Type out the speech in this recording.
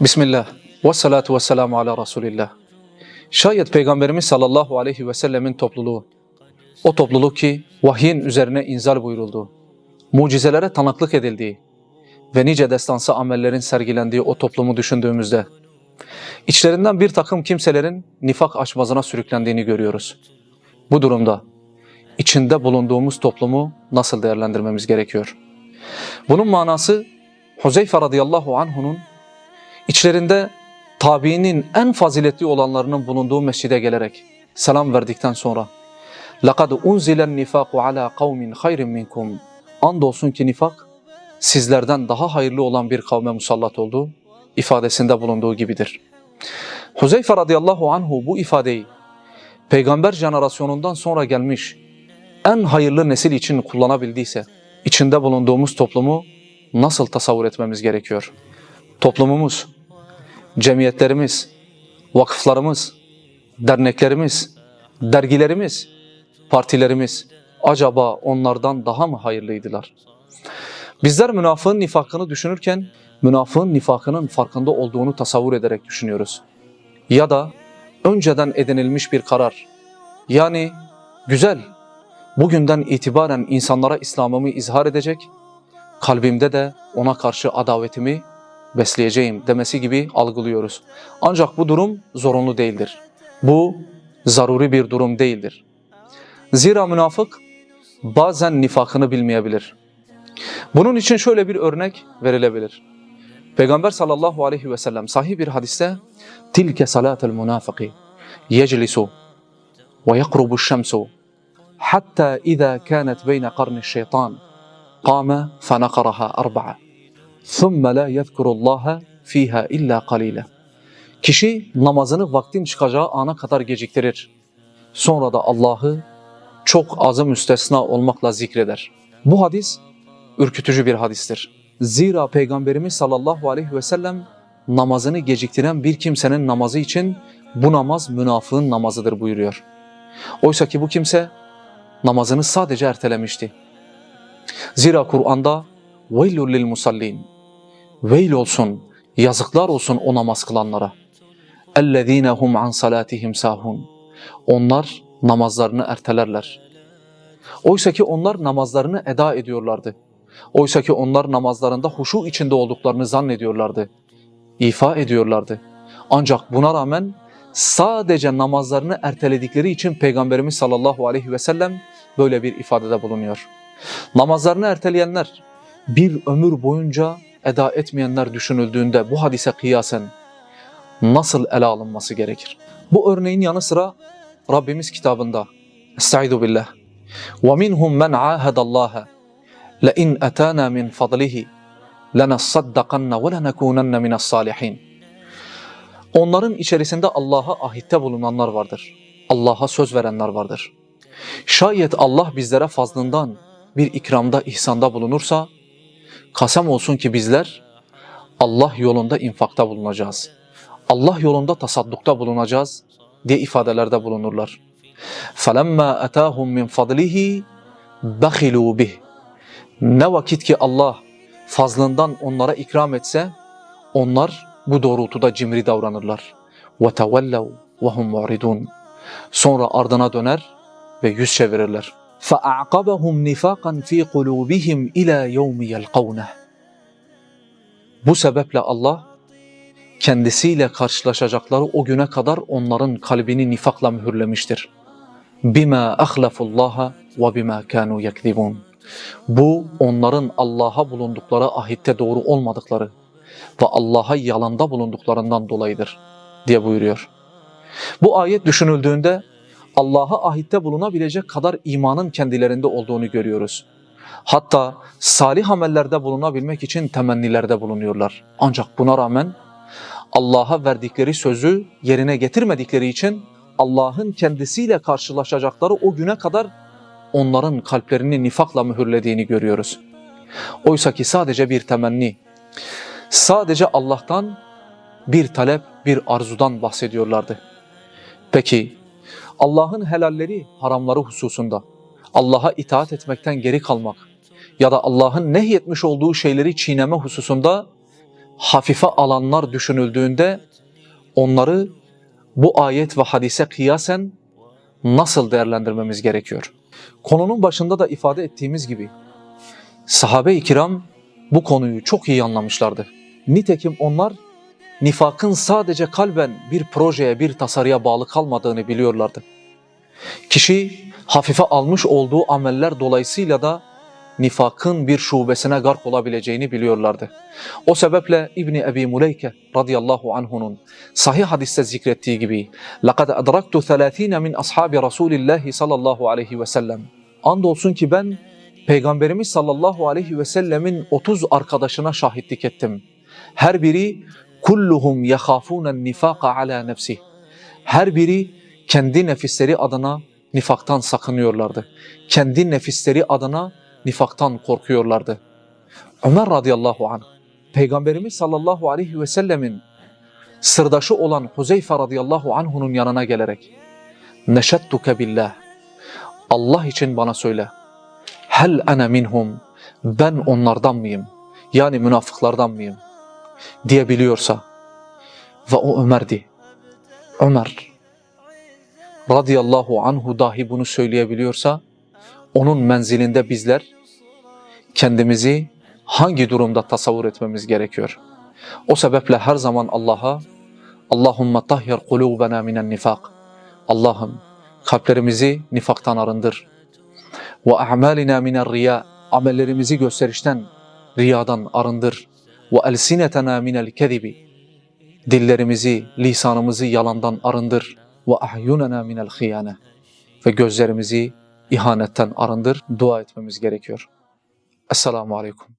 Bismillah. Ve salatu ve selamu ala Resulillah. Şayet Peygamberimiz sallallahu aleyhi ve sellemin topluluğu, o topluluk ki vahyin üzerine inzal buyurulduğu, mucizelere tanıklık edildiği ve nice destansı amellerin sergilendiği o toplumu düşündüğümüzde, içlerinden bir takım kimselerin nifak açmazına sürüklendiğini görüyoruz. Bu durumda içinde bulunduğumuz toplumu nasıl değerlendirmemiz gerekiyor? Bunun manası Huzeyfe radıyallahu anhu'nun içlerinde tabiinin en faziletli olanlarının bulunduğu mescide gelerek selam verdikten sonra لَقَدْ اُنْزِلَ النِّفَاقُ عَلَى قَوْمٍ خَيْرٍ مِنْكُمْ Andolsun ki nifak sizlerden daha hayırlı olan bir kavme musallat oldu ifadesinde bulunduğu gibidir. Huzeyfe radıyallahu anhu bu ifadeyi peygamber jenerasyonundan sonra gelmiş en hayırlı nesil için kullanabildiyse içinde bulunduğumuz toplumu nasıl tasavvur etmemiz gerekiyor? Toplumumuz, cemiyetlerimiz, vakıflarımız, derneklerimiz, dergilerimiz, partilerimiz acaba onlardan daha mı hayırlıydılar? Bizler münafığın nifakını düşünürken münafığın nifakının farkında olduğunu tasavvur ederek düşünüyoruz. Ya da önceden edinilmiş bir karar. Yani güzel, bugünden itibaren insanlara İslam'ımı izhar edecek, kalbimde de ona karşı adavetimi besleyeceğim demesi gibi algılıyoruz. Ancak bu durum zorunlu değildir. Bu zaruri bir durum değildir. Zira münafık bazen nifakını bilmeyebilir. Bunun için şöyle bir örnek verilebilir. Peygamber sallallahu aleyhi ve sellem sahih bir hadiste tilke salatul münafıki yeclisu ve yakrubu şemsu hatta iza kanat beyne qarni şeytan qama fenakaraha arba'a ثُمَّ لَا يَذْكُرُ اللّٰهَ ف۪يهَا اِلَّا قَلِيلًا Kişi namazını vaktin çıkacağı ana kadar geciktirir. Sonra da Allah'ı çok azı müstesna olmakla zikreder. Bu hadis ürkütücü bir hadistir. Zira Peygamberimiz sallallahu aleyhi ve sellem namazını geciktiren bir kimsenin namazı için bu namaz münafığın namazıdır buyuruyor. Oysa ki bu kimse namazını sadece ertelemişti. Zira Kur'an'da وَيْلُ لِلْمُسَلِّينَ Veil olsun, yazıklar olsun o namaz kılanlara. اَلَّذ۪ينَ هُمْ عَنْ صَلَاتِهِمْ سَاهُونَ Onlar namazlarını ertelerler. Oysa ki onlar namazlarını eda ediyorlardı. Oysa ki onlar namazlarında huşu içinde olduklarını zannediyorlardı. İfa ediyorlardı. Ancak buna rağmen sadece namazlarını erteledikleri için Peygamberimiz sallallahu aleyhi ve sellem böyle bir ifadede bulunuyor. Namazlarını erteleyenler bir ömür boyunca eda etmeyenler düşünüldüğünde bu hadise kıyasen nasıl ele alınması gerekir? Bu örneğin yanı sıra Rabbimiz kitabında Estaizu billah وَمِنْهُمْ مَنْ عَاهَدَ اللّٰهَ لَاِنْ اَتَانَا مِنْ فَضْلِهِ لَنَصَّدَّقَنَّ وَلَنَكُونَنَّ مِنَ الصَّالِحِينَ Onların içerisinde Allah'a ahitte bulunanlar vardır. Allah'a söz verenler vardır. Şayet Allah bizlere fazlından bir ikramda, ihsanda bulunursa, kasem olsun ki bizler Allah yolunda infakta bulunacağız. Allah yolunda tasaddukta bulunacağız diye ifadelerde bulunurlar. فَلَمَّا أَتَاهُمْ مِنْ فَضْلِهِ بَخِلُوا بِهِ Ne vakit ki Allah fazlından onlara ikram etse, onlar bu doğrultuda cimri davranırlar. وَتَوَلَّوْا وَهُمْ مُعْرِدُونَ Sonra ardına döner ve yüz çevirirler. فَأَعْقَبَهُمْ نِفَاقًا ف۪ي قُلُوبِهِمْ اِلَى يَوْمِ يَلْقَوْنَهِ Bu sebeple Allah kendisiyle karşılaşacakları o güne kadar onların kalbini nifakla mühürlemiştir. بِمَا أَخْلَفُ اللّٰهَ وَبِمَا كَانُوا يَكْذِبُونَ Bu onların Allah'a bulundukları ahitte doğru olmadıkları ve Allah'a yalanda bulunduklarından dolayıdır diye buyuruyor. Bu ayet düşünüldüğünde Allah'a ahitte bulunabilecek kadar imanın kendilerinde olduğunu görüyoruz. Hatta salih amellerde bulunabilmek için temennilerde bulunuyorlar. Ancak buna rağmen Allah'a verdikleri sözü yerine getirmedikleri için Allah'ın kendisiyle karşılaşacakları o güne kadar onların kalplerini nifakla mühürlediğini görüyoruz. Oysa ki sadece bir temenni, sadece Allah'tan bir talep, bir arzudan bahsediyorlardı. Peki Allah'ın helalleri, haramları hususunda Allah'a itaat etmekten geri kalmak ya da Allah'ın nehyetmiş olduğu şeyleri çiğneme hususunda hafife alanlar düşünüldüğünde onları bu ayet ve hadise kıyasen nasıl değerlendirmemiz gerekiyor? Konunun başında da ifade ettiğimiz gibi sahabe-i kiram bu konuyu çok iyi anlamışlardı. Nitekim onlar nifakın sadece kalben bir projeye, bir tasarıya bağlı kalmadığını biliyorlardı. Kişi hafife almış olduğu ameller dolayısıyla da nifakın bir şubesine gark olabileceğini biliyorlardı. O sebeple İbni Ebi Muleyke radıyallahu anhunun sahih hadiste zikrettiği gibi لَقَدْ أَدْرَكْتُ ثَلَاث۪ينَ مِنْ أَصْحَابِ رَسُولِ اللّٰهِ sallallahu aleyhi ve sellem Andolsun ki ben Peygamberimiz sallallahu aleyhi ve sellemin 30 arkadaşına şahitlik ettim. Her biri kulluhum yahafûnen nifaka ala nefsih. Her biri kendi nefisleri adına nifaktan sakınıyorlardı. Kendi nefisleri adına nifaktan korkuyorlardı. Ömer radıyallahu anh, Peygamberimiz sallallahu aleyhi ve sellemin sırdaşı olan Huzeyfe radıyallahu anh'unun yanına gelerek Neşettuke billah, Allah için bana söyle, hel ene minhum, ben onlardan mıyım? Yani münafıklardan mıyım? Diyebiliyorsa ve o Ömer'di. Ömer radıyallahu anhu dahi bunu söyleyebiliyorsa onun menzilinde bizler kendimizi hangi durumda tasavvur etmemiz gerekiyor? O sebeple her zaman Allah'a Allahümme tahhir kulubena minen nifak. Allah'ım kalplerimizi nifaktan arındır. Ve a'malina minen riya. Amellerimizi gösterişten, riyadan arındır. Ve elsinetena minel kezibi. Dillerimizi, lisanımızı yalandan arındır. Ve ahyunena minel hıyane. Ve gözlerimizi ihanetten arındır. Dua etmemiz gerekiyor. Esselamu Aleyküm.